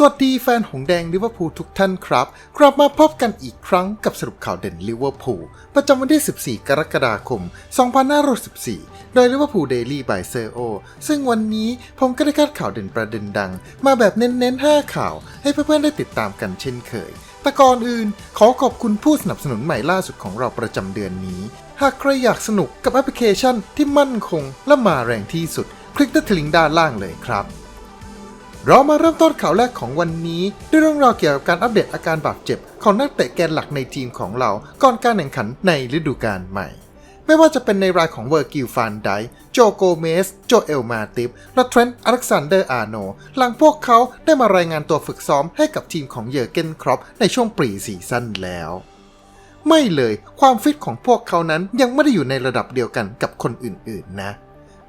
สวัสดีแฟนหงแดงลิเวอร์พูลทุกท่านครับ กลับมาพบกันอีกครั้งกับสรุปข่าวเด่นลิเวอร์พูลประจำวันที่ 14 กรกฎาคม 2514โดยลิเวอร์พูลเดลี่บายเซอร์โอซึ่งวันนี้ผมก็ได้คาดข่าวเด่นประเด็นดัง มาแบบเน้นๆ 5 ข่าว ให้เพื่อนๆได้ติดตามกันเช่นเคย แต่ก่อนอื่น ขอขอบคุณผู้สนับสนุนใหม่ล่าสุดของเราประจำเดือนนี้ หากใครอยากสนุกกับแอปพลิเคชันที่มั่นคงและมาแรงที่สุด คลิกที่ลิงก์ด้านล่างเลยครับ เรามาเริ่มต้นข่าวแรกของวันนี้ ด้วยเรื่องราวเกี่ยวกับการอัปเดตอาการบาดเจ็บ ของนักเตะแกนหลักในทีมของเรา ก่อนการแข่งขันในฤดูกาลใหม่ ไม่ว่าจะเป็นในรายของเวอร์กิลฟานไดโจโกเมส โจเอลมาติฟและเทรนต์อเล็กซานเดอร์อาร์โน หลังพวกเขาได้มารายงานตัวฝึกซ้อมให้กับทีมของเยอร์เกนครอปในช่วงปรีซีซั่นแล้วไม่เลยความฟิตของพวกเขานั้นยังไม่ได้อยู่ในระดับเดียวกันกับคนอื่นๆนะ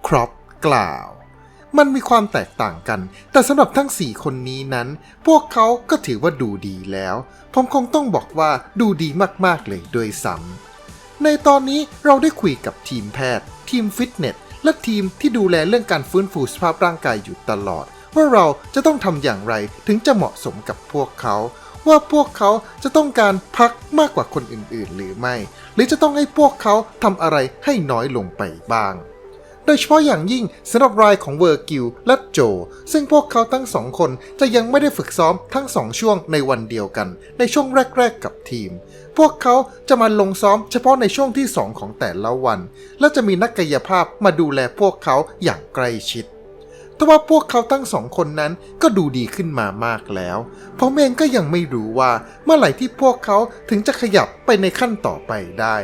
ครอปกล่าว มันมีความแตกต่างกัน แต่สำหรับทั้ง 4 คนนี้นั้น พวกเขาก็ถือว่าดูดีแล้ว ผมคงต้องบอกว่าดูดีมากๆเลยโดยซ้ำในตอนนี้เราได้คุยกับทีมแพทย์ ทีมฟิตเนส และทีมที่ดูแลเรื่องการฟื้นฟูสภาพร่างกายอยู่ตลอด ว่าเราจะต้องทำอย่างไรถึงจะเหมาะสมกับพวกเขา ว่าพวกเขาจะต้องการพักมากกว่าคนอื่นๆ หรือไม่ หรือจะต้องให้พวกเขาทำอะไรให้น้อยลงไปบ้าง ดยเฉพาะอย่างยิ่งสำหรับรายของเวอร์กิลและโจ ซึ่งพวกเขาทั้งสองคนจะยังไม่ได้ฝึกซ้อมทั้งสองช่วงในวันเดียวกัน ในช่วงแรก ๆ กับทีม พวกเขาจะมาลงซ้อมเฉพาะในช่วงที่ 2 ของแต่ละวัน และจะมีนักกายภาพมาดูแลพวกเขาอย่างใกล้ชิดแต่ว่าพวกเขาทั้งสองคนนั้นก็ดูดีขึ้นมามากแล้ว ผมเองก็ยังไม่รู้ว่าเมื่อไหร่ที่พวกเขาถึงจะขยับไปในขั้นต่อไปได้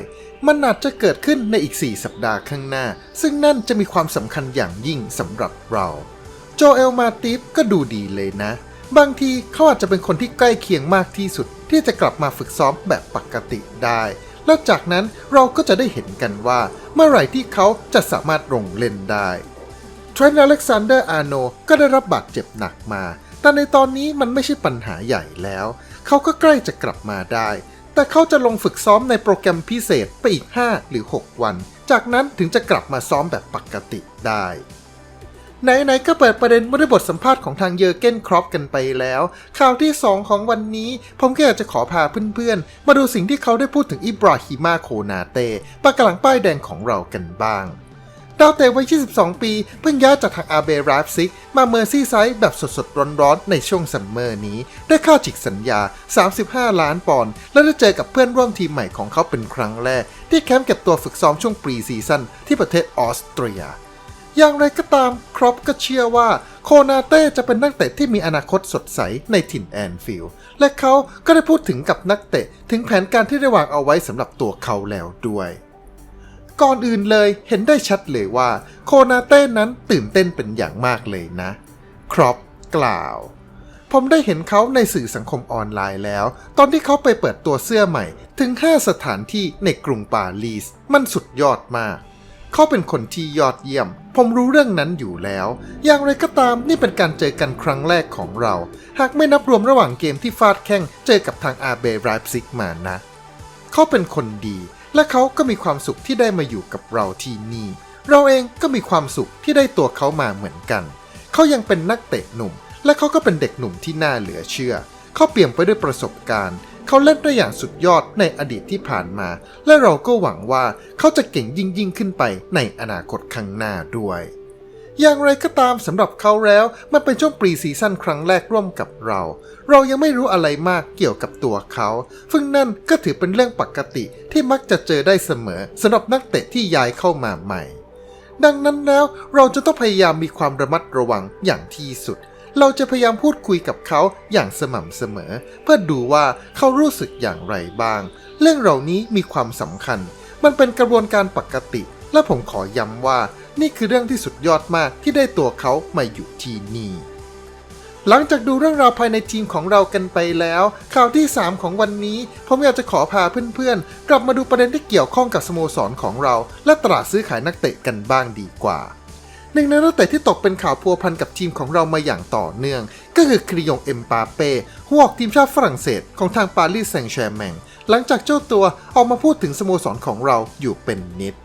มันอาจจะเกิดขึ้นในอีก 4 สัปดาห์ข้างหน้า ซึ่งนั่นจะมีความสำคัญอย่างยิ่งสำหรับเรา โจเอลมาติฟก็ดูดีเลยนะ บางทีเขาอาจจะเป็นคนที่ใกล้เคียงมากที่สุด ที่จะกลับมาฝึกซ้อมแบบปกติได้ แล้วจากนั้นเราก็จะได้เห็นกันว่า เมื่อไหร่ที่เขาจะสามารถลงเล่นได้เทรนต์อเล็กซานเดอร์อาร์โนก็ได้รับบาดเจ็บหนักมา แต่ในตอนนี้มันไม่ใช่ปัญหาใหญ่แล้ว เขาก็ใกล้จะกลับมาได้ แต่เขาจะลงฝึกซ้อมในโปรแกรมพิเศษไปอีก 5 หรือ 6 วัน จากนั้นถึงจะกลับมาซ้อมแบบปกติได้ไหนๆก็เปิดประเด็นมาด้บทสัมภาษณ์ของทางเยอร์เกนครอปกันไปแล้ว ข่าวที่ 2 ของวันนี้ ผมก็อยากจะขอพาเพื่อนๆ มาดูสิ่งที่เขาได้พูดถึงอิบราฮิมาโคนาเต้ปากกลังป้ายแดงของเรากันบ้าง ดาวเตะวัย 22 ปี เพิ่งย้ายจากทางอาเบราฟซิก มาเมอร์ซี่ไซด์แบบสดๆ ร้อนๆ ในช่วงซัมเมอร์นี้ ได้ค่าจิกสัญญา 35 ล้านปอนด์ และได้เจอกับเพื่อนร่วมทีมใหม่ของเขาเป็นครั้งแรก ที่แคมป์เก็บตัวฝึกซ้อมช่วงปรีซีซั่นที่ประเทศออสเตรีย อย่างไรก็ตามครอปก็เชื่อว่าโคนาเต้จะเป็นนักเตะที่มีอนาคตสดใสในถิ่นแอนฟิลด์ และเขาก็ได้พูดถึงกับนักเตะ ถึงแผนการที่ได้วางเอาไว้สำหรับตัวเขาแล้วด้วย ก่อนอื่นเลยเห็นได้ชัดเลยว่า โคนาเต้นั้นตื่นเต้นเป็นอย่างมากเลยนะ ครอปกล่าว ผมได้เห็นเขาในสื่อสังคมออนไลน์แล้ว ตอนที่เขาไปเปิดตัวเสื้อใหม่ถึง 5 สถานที่ในกรุงปารีส มันสุดยอดมาก เขาเป็นคนที่ยอดเยี่ยม ผมรู้เรื่องนั้นอยู่แล้ว อย่างไรก็ตามนี่เป็นการเจอกันครั้งแรกของเรา หากไม่นับรวมระหว่างเกมที่ฟาดแข้งเจอกับทางอาเบไรฟ์ซิกมานะ เขาเป็นคนดี และเขาก็มีความสุขที่ได้มาอยู่กับเราที่นี่ เราเองก็มีความสุขที่ได้ตัวเขามาเหมือนกัน เขายังเป็นนักเตะหนุ่ม และเขาก็เป็นเด็กหนุ่มที่น่าเหลือเชื่อ เขาเปี่ยมไปด้วยประสบการณ์ เขาเล่นได้อย่างสุดยอดในอดีตที่ผ่านมา และเราก็หวังว่าเขาจะเก่งยิ่งยิ่งขึ้นไปในอนาคตข้างหน้าด้วย อย่างไรก็ตามสำหรับเขาแล้ว มันเป็นช่วงปรีซีซั่นครั้งแรกร่วมกับเรา เรายังไม่รู้อะไรมากเกี่ยวกับตัวเขาซึ่งนั่นก็ถือเป็นเรื่องปกติที่มักจะเจอได้เสมอสำหรับนักเตะที่ย้ายเข้ามาใหม่ ดังนั้นแล้วเราจะต้องพยายามมีความระมัดระวังอย่างที่สุด เราจะพยายามพูดคุยกับเขาอย่างสม่ำเสมอ เพื่อดูว่าเขารู้สึกอย่างไรบ้าง เรื่องเหล่านี้มีความสำคัญ มันเป็นกระบวนการปกติ และผมขอย้ำว่า นี่คือเรื่องที่สุดยอดมากที่ได้ตัวเขามาอยู่ที่นี่ หลังจากดูเรื่องราวภายในทีมของเรากันไปแล้ว ข่าวที่ 3 ของวันนี้ ผมอยากจะขอพาเพื่อนๆ กลับมาดูประเด็นที่เกี่ยวข้องกับสโมสรของเรา และตลาดซื้อขายนักเตะกันบ้างดีกว่าหนึ่งในนักเตะที่ตกเป็นข่าวพัวพันกับทีมของเรามาอย่างต่อเนื่อง ก็คือคริยงเอ็มปาเป้หัวอกทีมชาติฝรั่งเศสของทางปารีสแซงต์แชร์แมงหลังจากเจ้าตัวออกมาพูดถึงสโมสรของเราอยู่เป็นนิด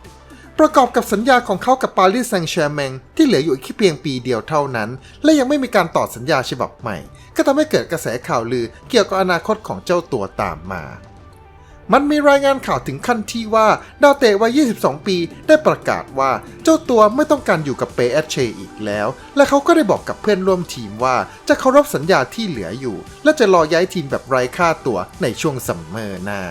ประกอบกับสัญญาของเขากับปารีสแซงต์แชร์แมงที่เหลืออยู่อีกแค่เพียงปีเดียวเท่านั้น และยังไม่มีการต่อสัญญาฉบับใหม่ ก็ทำให้เกิดกระแสข่าวลือเกี่ยวกับอนาคตของเจ้าตัวตามมา มันมีรายงานข่าวถึงขั้นที่ว่าดาวเตะวัย 22 ปีได้ประกาศว่าเจ้าตัวไม่ต้องการอยู่กับเปแอเชอีกแล้ว และเขาก็ได้บอกกับเพื่อนร่วมทีมว่าจะเคารพสัญญาที่เหลืออยู่ และจะรอย้ายทีมแบบไร้ค่าตัวในช่วงซัมเมอร์หน้า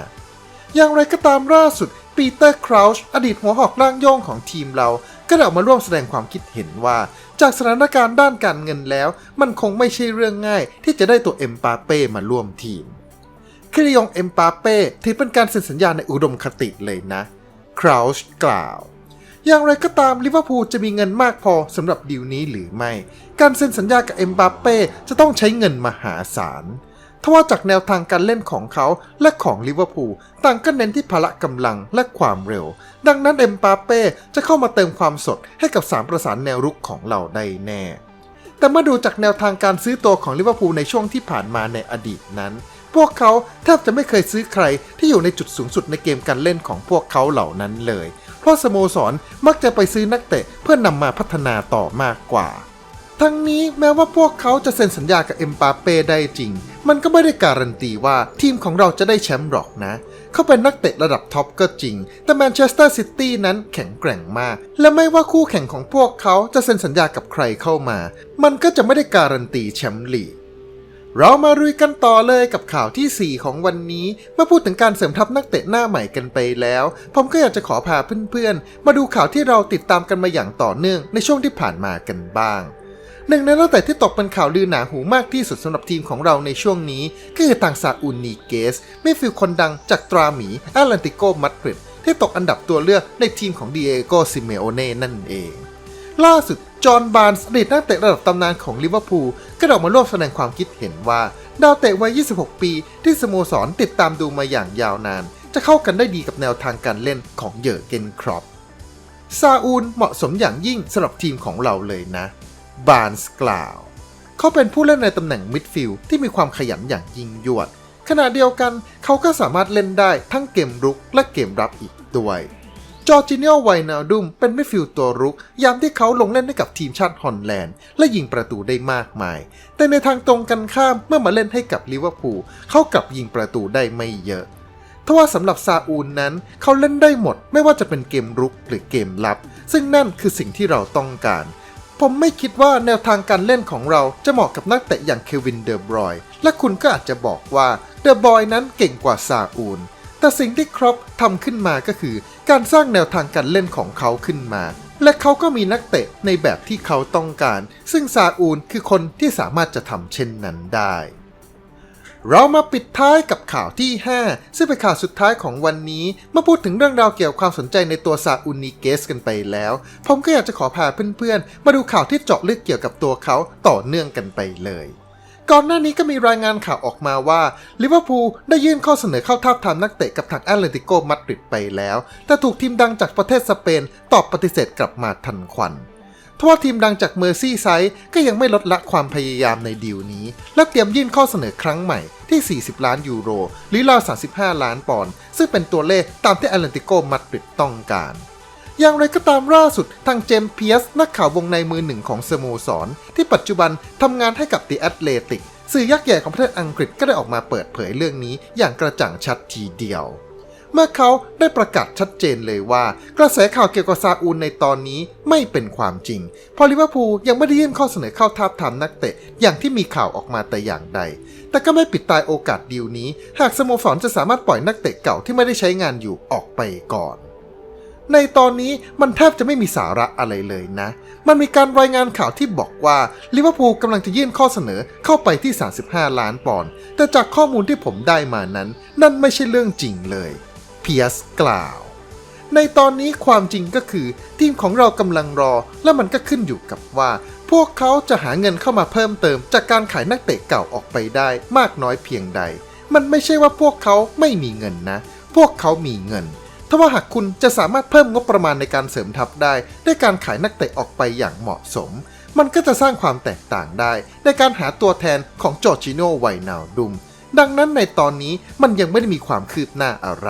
อย่างไรก็ตามล่าสุด ปีเตอร์คราวช์อดีตหัวหอกร่างโย่งของทีมเรา ก็ได้ออกมาร่วมแสดงความคิดเห็นว่า จากสถานการณ์ด้านการเงินแล้ว มันคงไม่ใช่เรื่องง่าย ที่จะได้ตัวเอ็มปาเป้มาร่วมทีมคริยองเอ็มปาเป้ถือเป็นการเซ็นสัญญาในอุดมคติเลยนะคราวช์กล่าวอย่างไรก็ตามลิเวอร์พูลจะมีเงินมากพอสำหรับดีลนี้หรือไม่ การเซ็นสัญญากับเอ็มบาเป้จะต้องใช้เงินมหาศาล ทว่าจากแนวทางการเล่นของเขาและของลิเวอร์พูลต่างก็เน้นที่พละกำลังและความเร็ว ดังนั้นเอ็มบาเป้จะเข้ามาเติมความสดให้กับสามประสานแนวรุกของเราได้แน่ แต่เมื่อดูจากแนวทางการซื้อตัวของลิเวอร์พูลในช่วงที่ผ่านมาในอดีตนั้น พวกเขาแทบจะไม่เคยซื้อใครที่อยู่ในจุดสูงสุดในเกมการเล่นของพวกเขาเหล่านั้นเลย เพราะสโมสรมักจะไปซื้อนักเตะเพื่อนำมาพัฒนาต่อมากกว่าทั้งนี้แม้ว่าพวกเขาจะเซ็นสัญญากับเอ็มปาเป้ได้จริง มันก็ไม่ได้การันตีว่าทีมของเราจะได้แชมป์หรอกนะ เขาเป็นนักเตะระดับท็อปก็จริง แต่แมนเชสเตอร์ซิตี้นั้นแข็งแกร่งมาก และไม่ว่าคู่แข่งของพวกเขาจะเซ็นสัญญากับใครเข้ามา มันก็จะไม่ได้การันตีแชมป์ลีกเรามาลุยกันต่อเลยกับข่าวทีสี่4 ของวันนี้ เมื่อพูดถึงการเสริมทัพนักเตะหน้าใหม่กันไปแล้ว ผมก็อยากจะขอพาเพื่อนๆ มาดูข่าวที่เราติดตามกันมาอย่างต่อเนื่องในช่วงที่ผ่านมากันบ้าง หนึ่งในนักเตะที่ตกเป็นข่าวลือหนาหูมากที่สุดสำหรับทีมของเราในช่วงนี้ ก็คือทางซาอูนนีเกสมิฟิลคนดังจากตราหมีแอตแลนติโกมาดริดที่ตกอันดับตัวเลือกในทีมของดีเอโกซิเมโอเน่นั่นเอง ล่าสุดจอห์นบาร์นส์อดีตนักเตะระดับตำนานของลิเวอร์พูลก็ออกมาร่วมแสดงความคิดเห็นว่า ดาวเตะวัย 26 ปี ที่สโมสรติดตามดูมาอย่างยาวนาน จะเข้ากันได้ดีกับแนวทางการเล่นของเยอร์เกนครอปซาอูลเหมาะสมอย่างยิ่งสำหรับทีมของเราเลยนะ บาร์นส์กล่าว เขาเป็นผู้เล่นในตำแหน่งมิดฟิลด์ที่มีความขยันอย่างยิ่งยวด ขณะเดียวกันเขาก็สามารถเล่นได้ทั้งเกมรุกและเกมรับอีกด้วยจอร์จิเนียไวนาดุมเป็นมิดฟิลด์ตัวรุก ยามที่เขาลงเล่นให้กับทีมชาติฮอลแลนด์ และยิงประตูได้มากมาย แต่ในทางตรงกันข้ามเมื่อมาเล่นให้กับลิเวอร์พูลเขากลับยิงประตูได้ไม่เยอะทว่าสำหรับซาอูลนั้นเขาเล่นได้หมด ไม่ว่าจะเป็นเกมรุกหรือเกมลับ ซึ่งนั่นคือสิ่งที่เราต้องการ ผมไม่คิดว่าแนวทางการเล่นของเราจะเหมาะกับนักเตะอย่างเควินเดอบรอยและคุณก็อาจจะบอกว่าเดอบรอยนั้นเก่งกว่าซาอูล แต่สิ่งที่ครอปทำขึ้นมาก็คือ การสร้างแนวทางการเล่นของเขาขึ้นมา และเขาก็มีนักเตะในแบบที่เขาต้องการ ซึ่งซาอูลคือคนที่สามารถจะทำเช่นนั้นได้ เรามาปิดท้ายกับข่าวที่ 5 ซึ่งเป็นข่าวสุดท้ายของวันนี้ เมื่อพูดถึงเรื่องราวเกี่ยวกับความสนใจในตัวซาอุนิเกสกันไปแล้ว ผมก็อยากจะขอพาเพื่อนๆ มาดูข่าวที่เจาะลึกเกี่ยวกับตัวเขาต่อเนื่องกันไปเลย ก่อนหน้านี้ก็มีรายงานข่าวออกมาว่าลิเวอร์พูลได้ยื่นข้อเสนอเข้าทาบทามนักเตะกับทางแอตเลติโกมาดริดไปแล้ว แต่ถูกทีมดังจากประเทศสเปนตอบปฏิเสธกลับมาทันควัน ทว่าทีมดังจากเมอร์ซี่ไซด์ก็ยังไม่ลดละความพยายามในดีลนี้ และเตรียมยื่นข้อเสนอครั้งใหม่ที่ 40 ล้านยูโร หรือราว35 ล้านปอนด์ซึ่งเป็นตัวเลขตามที่แอตเลนติโกมาดริดต้องการอย่างไรก็ตามล่าสุดทางเจมส์เพียส นักข่าววงในมือหนึ่งของสโมสร ที่ปัจจุบันทำงานให้กับดีแอตเลติก สื่อยักษ์ใหญ่ของประเทศอังกฤษก็ได้ออกมาเปิดเผยเรื่องนี้อย่างกระจ่างชัดทีเดียว เมื่อเขาได้ประกาศชัดเจนเลยว่า กระแสข่าวเกี่ยวกับซาอูลในตอนนี้ไม่เป็นความจริง พอลิเวอร์พูลยังไม่ได้ยื่นข้อเสนอเข้าทาบทามนักเตะ อย่างที่มีข่าวออกมาแต่อย่างใด แต่ก็ไม่ปิดตายโอกาสดีลนี้ หากสโมสรจะสามารถปล่อยนักเตะเก่าที่ไม่ได้ใช้งานอยู่ออกไปก่อน ในตอนนี้มันแทบจะไม่มีสาระอะไรเลยนะ มันมีการรายงานข่าวที่บอกว่าลิเวอร์พูลกำลังจะยื่นข้อเสนอเข้าไปที่ 35 ล้านปอนด์แต่จากข้อมูลที่ผมได้มานั้น นั่นไม่ใช่เรื่องจริงเลย เพียสกล่าว ในตอนนี้ความจริงก็คือ ทีมของเรากำลังรอ และมันก็ขึ้นอยู่กับว่า พวกเขาจะหาเงินเข้ามาเพิ่มเติม จากการขายนักเตะเก่าออกไปได้มากน้อยเพียงใด มันไม่ใช่ว่าพวกเขาไม่มีเงินนะ พวกเขามีเงินถ้าว่าหากคุณจะสามารถเพิ่มงบประมาณในการเสริมทัพได้ ด้วยการขายนักเตะออกไปอย่างเหมาะสม มันก็จะสร้างความแตกต่างได้ ในการหาตัวแทนของจอร์จิโนไวนาวดุม ดังนั้นในตอนนี้มันยังไม่ได้มีความคืบหน้าอะไร